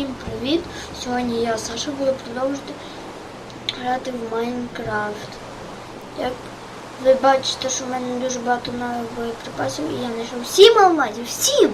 Всім привіт! Сьогодні я, Саша, буду продовжувати грати в Майнкрафт. Як ви бачите, що в мене дуже багато нових боєприпасів і я знайшов 7 алмазів, 7!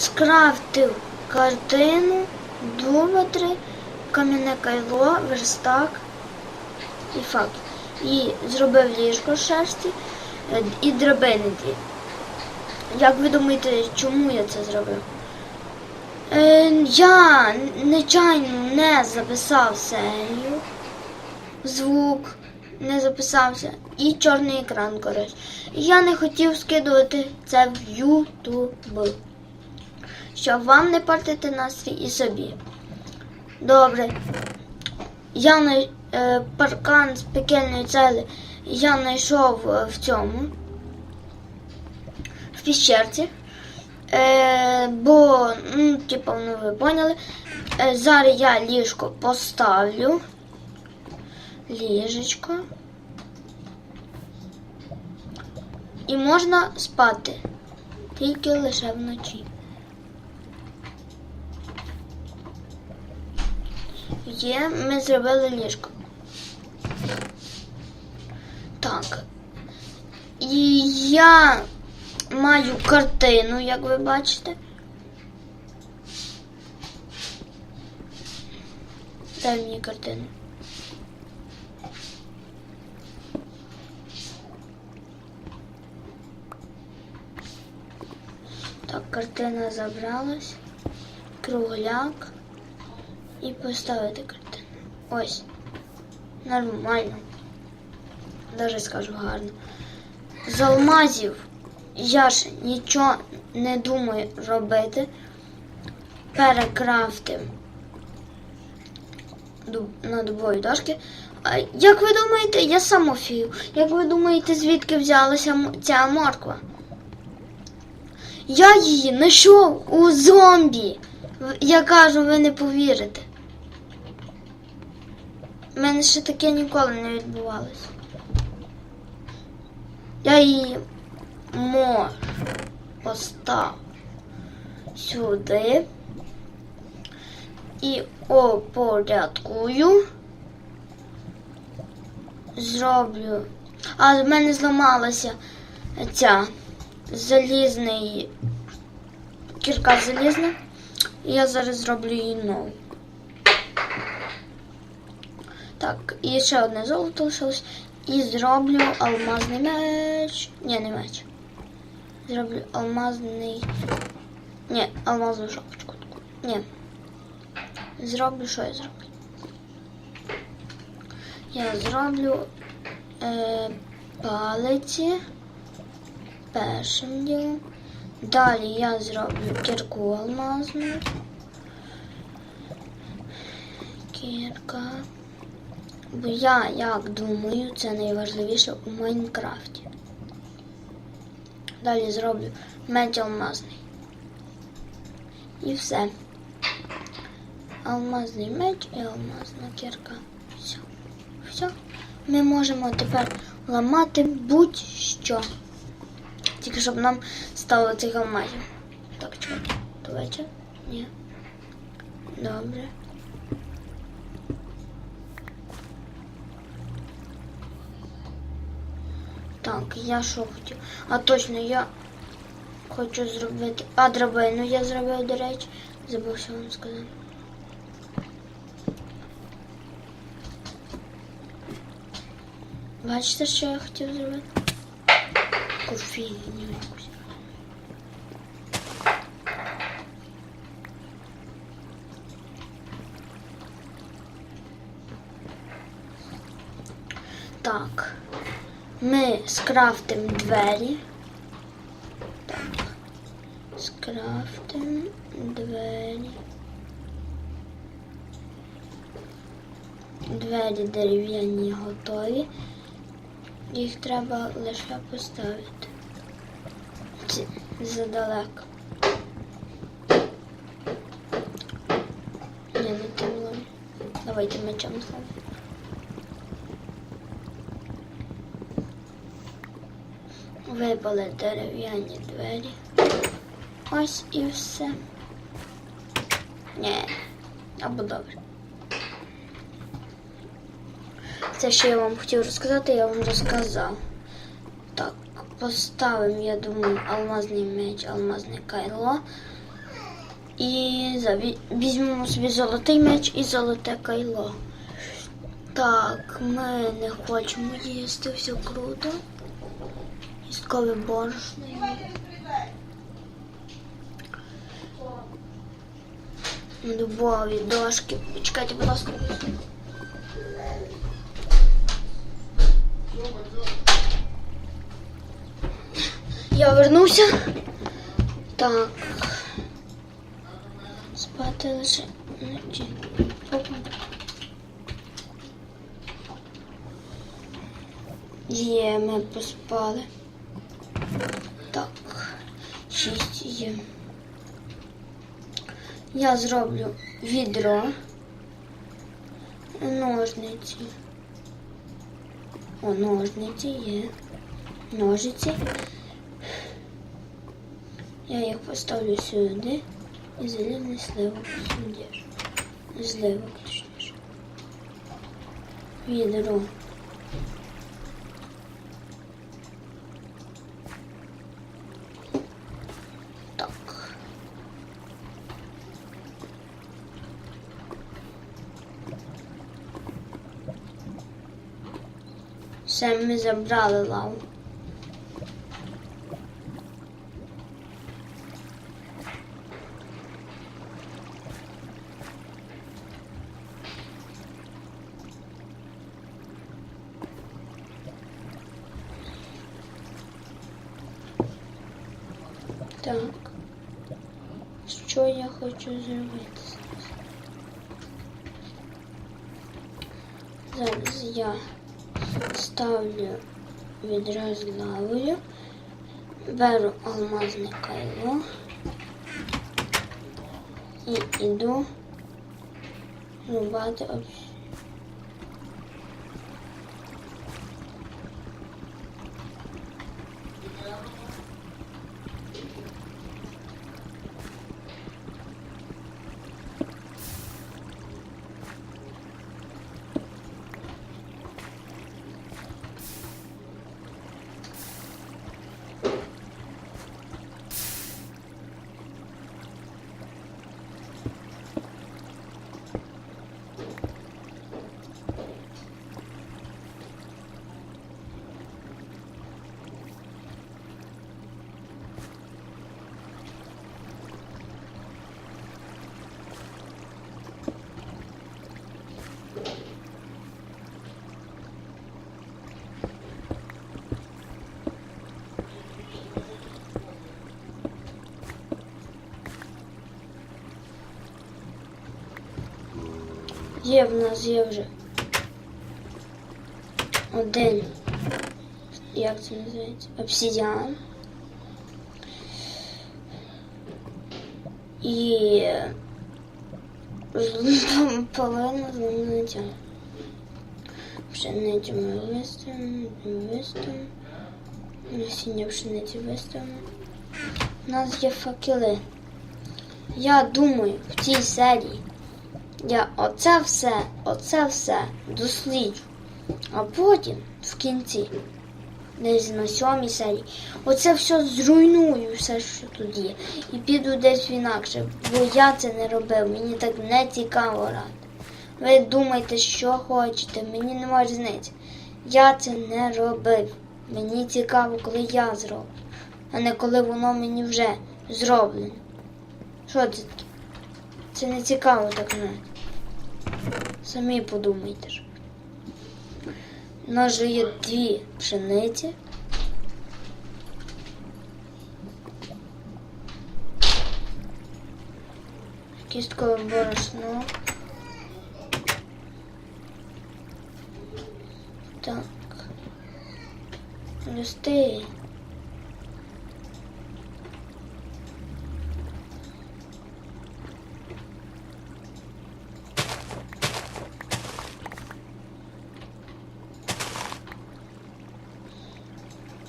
Скрафтив картину, доватри, кам'яне кайло, верстак і факт. І зробив ліжко шерсті е, і драбини. Як ви думаєте, чому я це зробив? Е, я нечайно не записав серію, звук не записався і чорний екран, коротше. Я не хотів скидувати це в YouTube, щоб вам не портити настрій і собі. Добре. Я на е, паркан з пекельної цели я знайшов е, в цьому, в піщерці. Е, бо, ну, типу, ну ви поняли. Е, зараз я ліжко поставлю. Ліжечко. І можна спати. Тільки лише вночі. Є, ми зробили ліжко. Так. І я маю картину, як ви бачите. Дай мені картину. Так, картина забралась. Кругляк. І поставити картину. Ось. Нормально. Даже скажу гарно. З алмазів я ж нічого не думаю робити. Перекрафтим на дубові дошки. Як ви думаєте, я самофію. Як ви думаєте, звідки взялася ця морква? Я її знайшов у зомбі. Я кажу, ви не повірите. У мене ще таке ніколи не відбувалося. Я її можу поставити сюди і опорядкую. Зроблю. А в мене зламалася ця залізний кірка залізна. Я зараз зроблю її нову. Так, і ще одне золото лишилось. І зроблю алмазний меч. Ні, не меч. Зроблю алмазний. Ні, алмазну шапочку. таку. Ні. Зроблю, що я зроблю? Я зроблю е, палиці першим ділом. Далі я зроблю кірку алмазну. Кірка. Бо я, як думаю, це найважливіше у Майнкрафті. Далі зроблю меч алмазний. І все. Алмазний меч і алмазна кірка. Все. Все. Ми можемо тепер ламати будь-що. Тільки щоб нам стало цих алмазів. Так. То вечір? Ні. Добре. Так, я що хотів? А точно, я хочу зробити. А, драбину я зробив, до речі. Забувся вам сказати. Бачите, що я хотів зробити? Кофійню якусь. Так. Ми скрафтимо двері. Так. Скрафтимо двері. Двері дерев'яні готові. Їх треба лише поставити. Ці- Задалеко. Ні, не тим. Давайте мечем зламаємо. Випали дерев'яні двері. Ось і все. Ні. Або добре. Це що я вам хотів розказати, я вам розказав. Так, поставимо, я думаю, алмазний меч, алмазне кайло. І візьмемо собі золотий меч і золоте кайло. Так, ми не хочемо їсти, все круто. Істкове борошно. Дубові дошки. Чекайте, будь ласка. Я вернувся. Так. Спати лише вночі. Є, ми поспали. Так. Шість є. Я зроблю відро. Ножниці. О, ножниці є. Ножиці. Я їх поставлю сюди і зелений сливок сюди. Зливок, точніше. Відро. Так. Все, ми забрали лаву. Так. Що я хочу зробити? Зараз я ставлю відро з лавою, беру алмазне кайло і йду рубати об Є в нас є вже один, як це називається? Обсидіан. І половина знаменитя. Пшеницю ми виставимо, виставимо. Насіння пшениці виставимо. У нас є факели. Я думаю, в цій серії я оце все, оце все досліджу. А потім в кінці, десь на сьомій серії, оце все зруйную, все, що тут є. І піду десь інакше, бо я це не робив, мені так не цікаво грати. Ви думайте, що хочете, мені нема різниці. Я це не робив. Мені цікаво, коли я зроблю, а не коли воно мені вже зроблено. Що це? Це не цікаво так знати. Самі подумайте ж. У нас же є дві пшениці. Кісткове борошно. Так. Листи.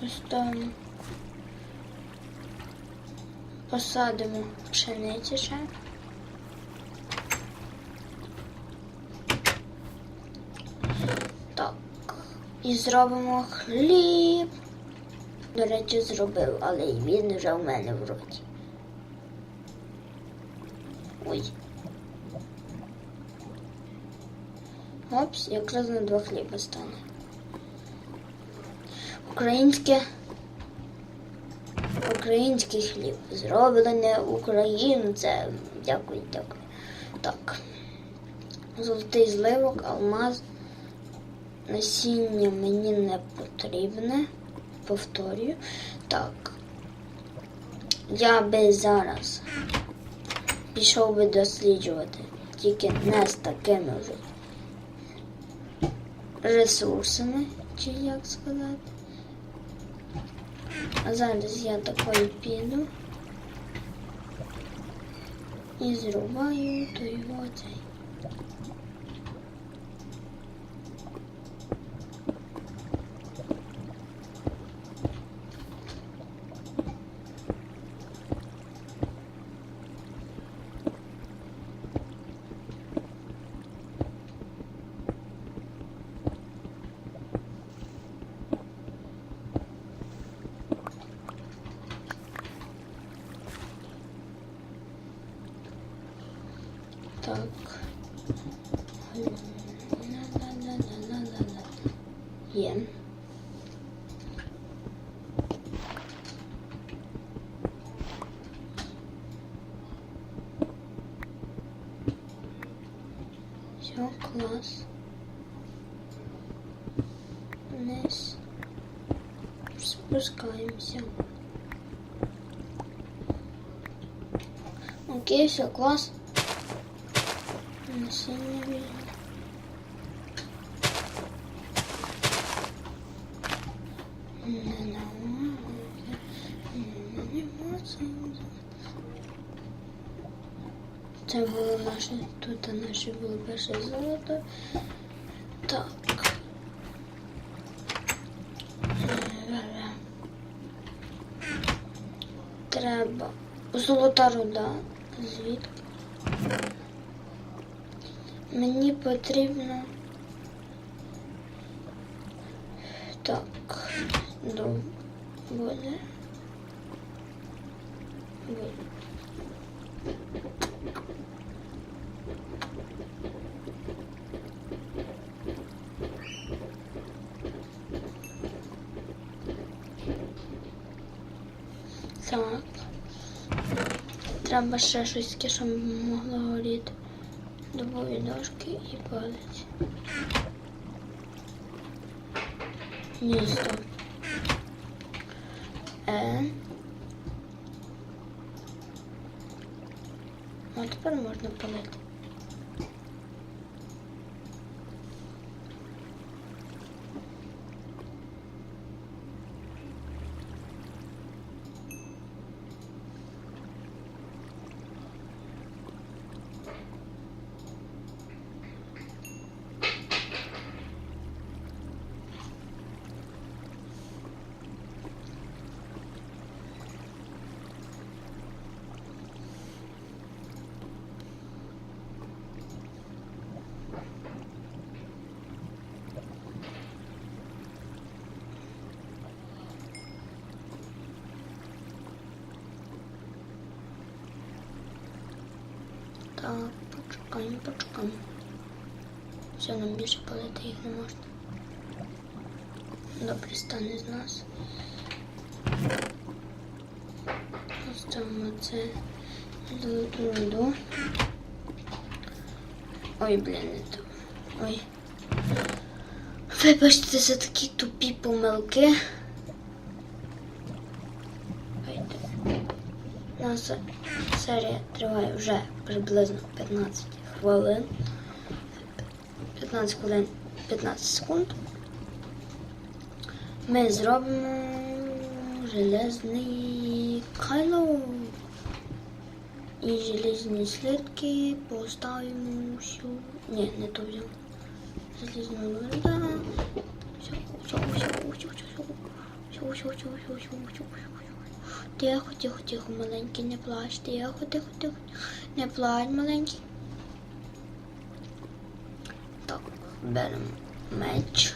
Просто посадимо пшениці ще. Так. І зробимо хліб. До речі, зробив, але він вже в мене в роті. Ой. Опс, якраз на два хліба стане. Українське. Український хліб. Зроблене українцем. Дякую, дякую. Так. Золотий зливок, алмаз. Насіння мені не потрібне. Повторюю. Так. Я би зараз пішов би досліджувати, тільки не з такими ресурсами, чи як сказати. А зараз я такою піду і зрубаю той оцей. нас. Вниз. Спускаемся. Окей, все, класс. На синюю. Наше було перше золото. Так. Треба золота руда. Звідки? Мені потрібно. Так, ну, буде. Буде. Так. Треба ще щось, таке, щоб могло горіти. Добові дошки і палець. Ні, стоп. Е. А тепер можна палити. Czekam, poczekam, poczekam. Że nam bierze paleta ich nie można. Dobry stany z nas. Zostawmy C. Do trudu. Oj, bliny to. Ой. Вибачте за такі тупі помилки. Наша серія триває вже приблизно 15 хвилин. 15 хвилин 15 секунд. Ми зробимо железний кайло. І железні слідки поставимо сюди. Ні, не то взяв. Железну вода. Все, все, все, все, все, все, все, все, все, все, все, все. Тихо, тихо, тихо, маленький, не плач, тихо, тихо, тихо. Не плач, маленький. Так, беремо меч.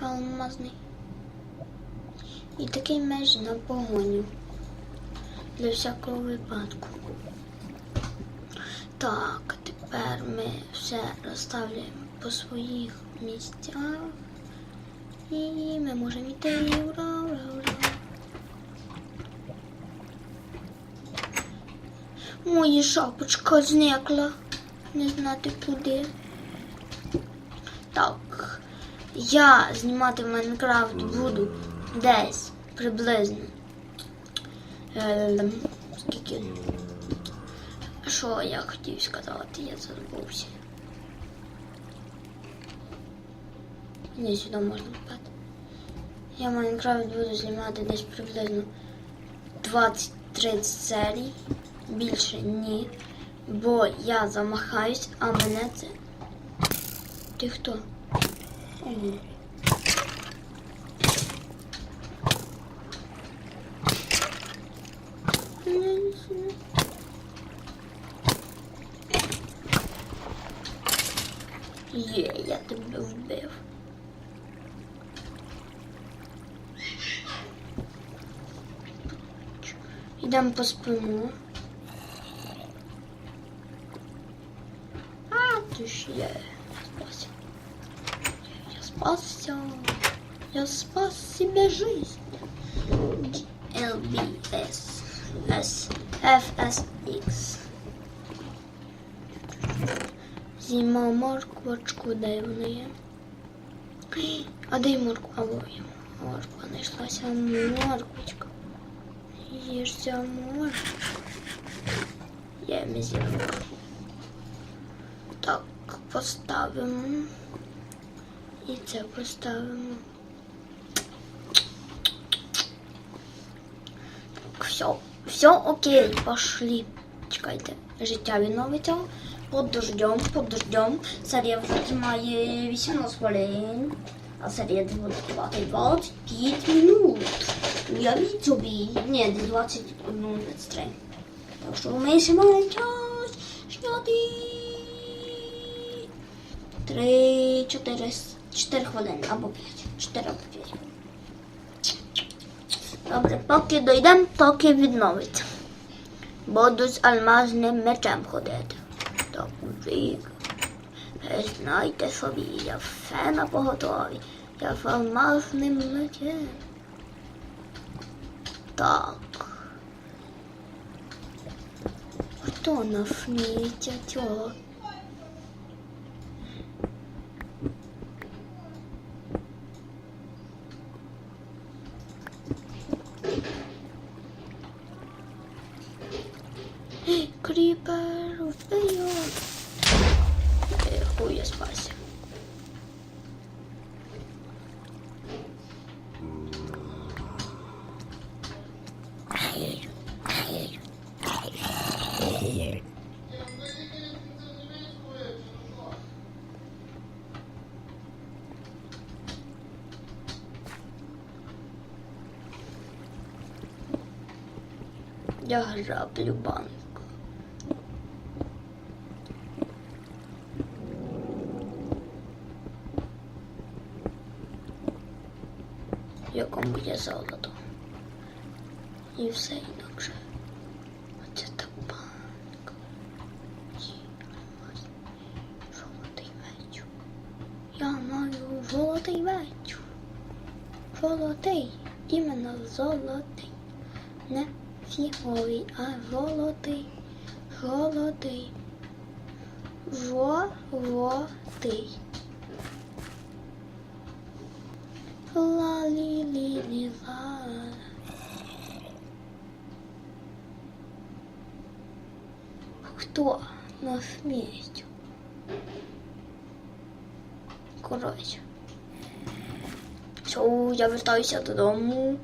алмазний. І такий меч на погоню. Для всякого випадку. Так, тепер ми все розставляємо по своїх місцях. І ми можемо йти. Ура, ура, ура. Моя шапочка зникла. Не знати куди. Так. Я знімати Майнкрафт буду десь приблизно. Ем, скільки? Що я хотів сказати, я забувся. Ні, сюди можна впати. Я Майнкрафт буду знімати десь приблизно 20-30 серій. Більше ні. Бо я замахаюсь, а мене це. Ти хто? Є, я тебе вбив. Йдемо по спину. А, ти ж є. Спасся. Я спасся. Я спас себе жизнь. LBS S FSX. Зіма морквочку, де вона є? А де й морква? А во є. Морква знайшлася морквочка. Їжся морква. Я ми з'їла моркву. Так, поставимо. І це поставимо. Так, все. Все окей, пошли. Чекайте, життя відновиться. Под дождем, под дождем. Серія вже має 18 хвилин, а серія буде тривати 25 минут. Уявіть собі. Ні, десь 21, 23. Так що ми ще час 3, 4, 4 хвилини або 5. 4 або 5. Добре, поки дойдемо, поки відновиться. Буду з алмазним мечем ходити. Вік. Ви знайте собі, я все на поготові. Я з алмазним мечем. Так. Хто насміється цього? Я граблю банк. якому є золото. І все інакше. Оце так банк. Золотий меч. Я маю золотий меч. Золотий. Іменно золотий. Не фіговий, а золотий. Золотий. Золотий. ла лі лі лі ла Хто на смерть? Коротше. Все, я вертаюся додому.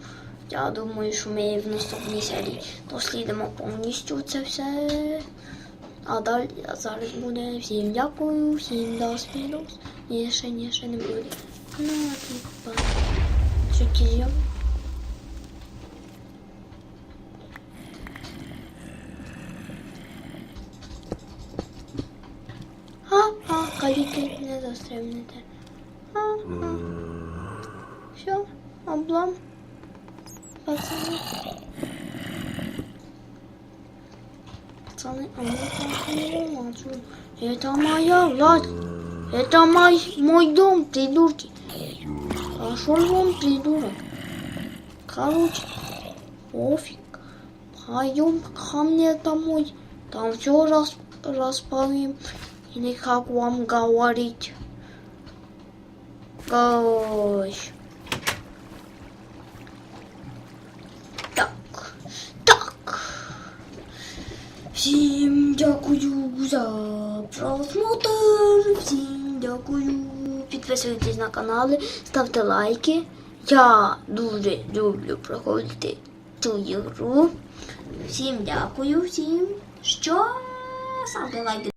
Я думаю, що ми в наступній серії дослідимо повністю це все. А далі а зараз буде всім дякую, всім до свідос. Ні, ще ні, ще не буде. Ну, типа. Що кізьом? А, а, каліки не застрибнете. А, а. облом Пацаны. Пацаны, а мы там не вылазим. Это моя власть. Это мой, мой дом, придурки. Пошел вон, придурок. Короче, пофиг. Пойдем ко мне домой. Там все рас, распалим. Или как вам говорить. Ой. Всім дякую за просмотр. Всім дякую. Підписуйтесь на канали, ставте лайки. Я дуже люблю проходити цю ігру. Всім дякую, всім, що ставте лайки.